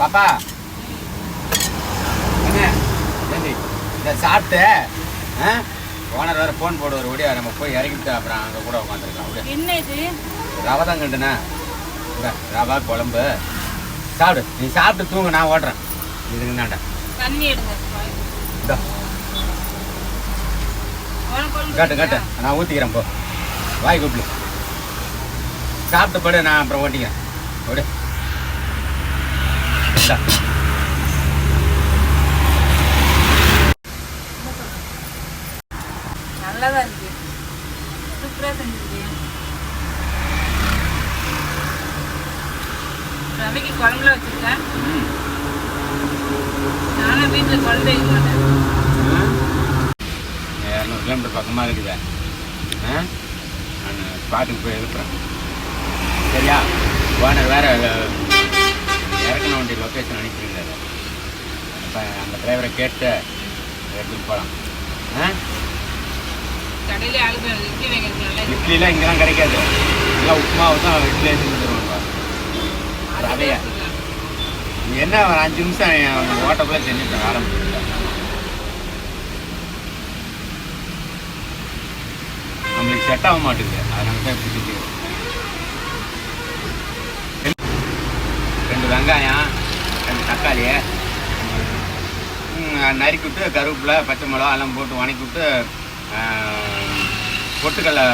பாப்பா. என்ன? ஏண்டி, இதை சாப்பிட்டு? ஓனர் வேறு ஃபோன் போடுவார். ஒடியா நம்ம போய் இறங்கிட்டு அப்புறம் அங்கே கூட உட்காந்துருக்கலாம். அப்படியே என்ன இது ரவை தான் கண்டுண்ணா ரவா குழம்பு. சாப்பிடு. நீ சாப்பிட்டு தூங்கு நான் ஓடுறேன். இதுக்கு தான்டா தண்ணி எடுங்க. காட்டு காட்டு? நான் ஊற்றிக்கிறேன் போ. வாய் கூப்பிடு. சாப்பிட்டு படு நான் அப்புறம் ஓட்டிக்கிறேன். விடு இந்தா. நல்லாதான் இருக்கு சூப்பரா செஞ்சிருக்கீங்க ரவிக்கு குழம்புல வச்சிருக்கேன் ம். நானும் வீட்டில் குழம்பு வைக்க மாட்டேன் இரநூறு கிலோமீட்டர் பக்கமாக இருக்குதா ஆ நான் ஸ்பாட்டுக்கு போய் எழுப்புறேன் சரியா ஓனர் வேற லொக்கேஷன் அனுப்பிடுங்கிறாரு அப்போ அந்த டிரைவரை கேட்டு எடுத்துகிட்டு போகலாம் ஆ. இட்லிலாம் இங்கெல்லாம் கிடைக்காது. எல்லாம் உப்புமாவை தான் இட்லி செஞ்சு தருவாங்க ரவையா? நீ என்ன ஒரு அஞ்சு நிமிஷம் ஓட்டக்குள்ளே செஞ்சுட்டேன் ஆரம்பிச்சு நம்மளுக்கு செட் ஆக மாட்டேங்குது அதனால தான் இப்படி. ரெண்டு வெங்காயம் தக்காளியை தக்காளி நறுக்கி விட்டு கருவேப்பிலை பச்சை மிளகா எல்லாம் போட்டு வணக்கி விட்டு பொட்டுக்கடலை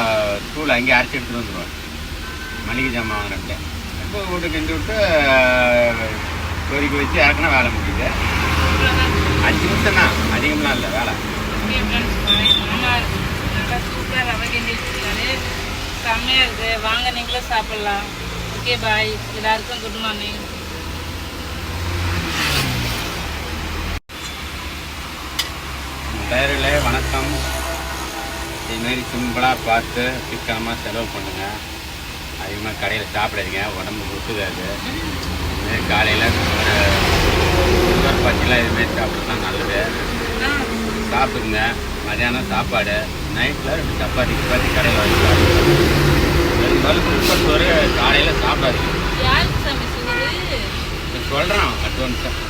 தூள் அங்கேயே அரைச்சி எடுத்துகிட்டு வந்துடுவேன். மளிகை ஜாமான் வாங்கினப்ப இப்போ போட்டு கிண்டி விட்டு கொதிக்க வச்சு இறக்குனா வேலை முடியுது. அஞ்சு நிமிஷம் தான். அதிகம்லாம் இல்லை வேலை. சூப்பராக நல்லா ரவை கிண்டி வாங்க நீங்களும் சாப்பிட்லாம். ஓகே பாய் எல்லாருக்கும் குட் மார்னிங் பேரில் வணக்கம். இதுமாரி சிம்பிளாக பார்த்து சிக்கனமாக செலவு பண்ணுங்கள் அதிகமாக கடையில் சாப்பிடாதீங்க. உடம்பு ஒத்துக்காது. இதுமாரி காலையில் ஒரு சுகர் பச்சைலாம் இதுமாரி சாப்பிட்றது நல்லது. சாப்பிடுங்க. மதியானம் சாப்பாடு. நைட்டில் ரெண்டு சப்பாத்தி சப்பாத்தி கடையில் வாங்கி சாப்பிடுங்க. சோறு காலையில் சாப்பிடாதீங்க. சொல்கிறேன் அட்வான்ஸாக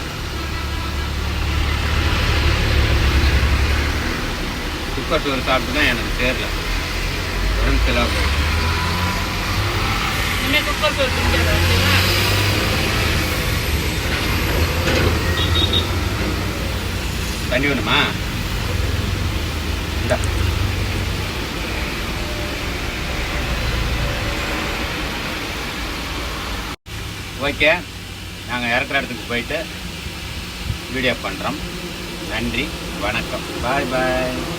குக்கர் சோறு சாப்பிட்டு தான் எனக்கு சேரல உடம்பு செலவு போகுது. தண்ணி வேணுமா? இந்தா. ஓகே. நாங்கள் இறக்குற இடத்துக்கு போயிட்டு வீடியோ பண்ணுறோம் நன்றி. வணக்கம். பாய் பாய்.